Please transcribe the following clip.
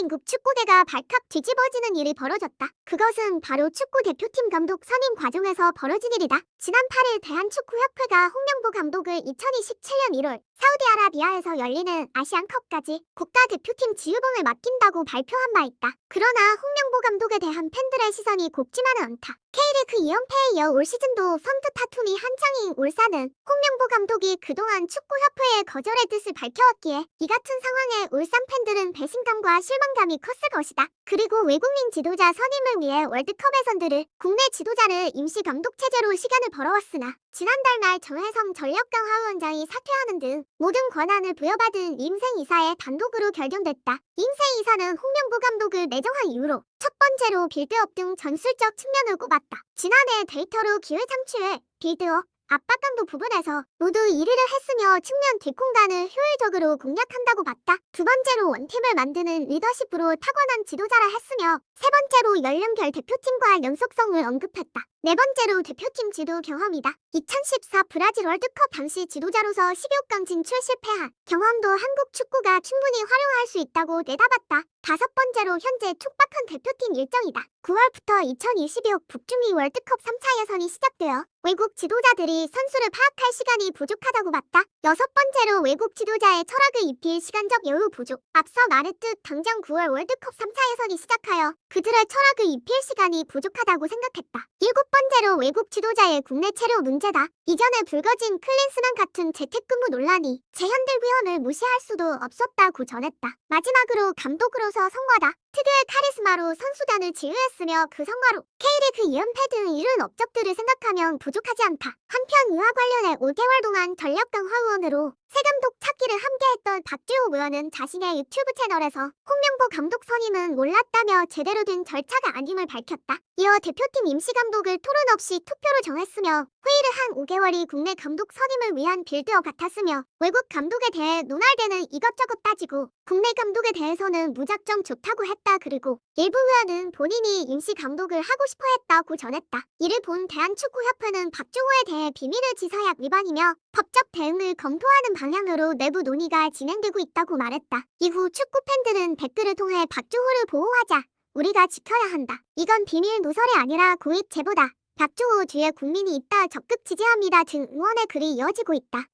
대한민국 축구대가 발칵 뒤집어지는 일이 벌어졌다. 그것은 바로 축구 대표팀 감독 선임 과정에서 벌어진 일이다. 지난 8일 대한축구협회가 홍명보 감독을 2027년 1월 사우디아라비아에서 열리는 아시안컵까지 국가대표팀 지휘봉을 맡긴다고 발표한 바 있다. 그러나 홍명보 감독에 대한 팬들의 시선이 곱지만은 않다. K리 그 2연패에 이어 올 시즌도 선두 타투이 한창인 울산은 홍명보 감독이 그동안 축구협회에 거절의 뜻을 밝혀왔기에 이 같은 상황에 울산 팬들은 배신감과 실망감이 컸을 것이다. 그리고 외국인 지도자 선임을 위해 월드컵에선 늘 국내 지도자를 임시 감독 체제로 시간을 벌어왔으나 지난달 말 정혜성 전력강 하위원장이 사퇴하는 등 모든 권한을 부여받은 임생 이사의 단독으로 결정됐다. 임생 이사는 홍명보 감독을 내정한 이후로 첫 번째로 빌드업 등 전술적 측면을 꼽았다. 지난해 데이터로 기회 창출에 빌드업, 압박 강도 부분에서 모두 1위를 했으며 측면 뒷공간을 효율적으로 공략한다고 봤다. 두 번째로 원팀을 만드는 리더십으로 타고난 지도자라 했으며 세 번째로 연령별 대표팀과의 연속성을 언급했다. 네 번째로 대표팀 지도 경험이다. 2014 브라질 월드컵 당시 지도자로서 16강 진출 실패한 경험도 한국 축구가 충분히 활용할 수 있다고 내다봤다. 다섯 번째로 현재 촉박한 대표팀 일정이다. 9월부터 2022 북중미 월드컵 3차 예선이 시작되어 외국 지도자들이 선수를 파악할 시간이 부족하다고 봤다. 여섯 번째로 외국 지도자의 철학을 입힐 시간적 여유 부족. 앞서 말했듯 당장 9월 월드컵 3차 예선이 시작하여 그들의 철학을 입힐 시간이 부족하다고 생각했다. 일곱 번째로 외국 지도자의 국내 체류 문제다. 이전에 불거진 클린스만 같은 재택근무 논란이 재현될 위험을 무시할 수도 없었다고 전했다. 마지막으로 감독으로서 성과다. 특유의 카리스마로 선수단을 지휘했으며 그 성과로 K리그 2연패 등 이른 업적들을 생각하면 부족하지 않다. 한편 의화 관련해 5개월 동안 전력 강 화의원으로 새 감독 찾기를 함께했던 박주호 의원은 자신의 유튜브 채널에서 홍명보 감독 선임은 몰랐다며 제대로 된 절차가 아님을 밝혔다. 이어 대표팀 임시 감독을 토론 없이 투표로 정했으며 회의를 한 5개월이 국내 감독 선임을 위한 빌드업 같았으며 외국 감독에 대해 논할때는 이것저것 따지고 국내 감독에 대해서는 무작정 좋다고 했다. 그리고 일부 의원은 본인이 임시 감독을 하고 싶어 했다고 전했다. 이를 본 대한축구협회는 박주호에 대해 비밀의 지사약 위반이며 법적 대응을 검토하는 방향으로 내부 논의가 진행되고 있다고 말했다. 이후 축구 팬들은 댓글을 통해 박주호를 보호하자. 우리가 지켜야 한다. 이건 비밀 누설이 아니라 고입 제보다. 박주호 뒤에 국민이 있다 적극 지지합니다 등 응원의 글이 이어지고 있다.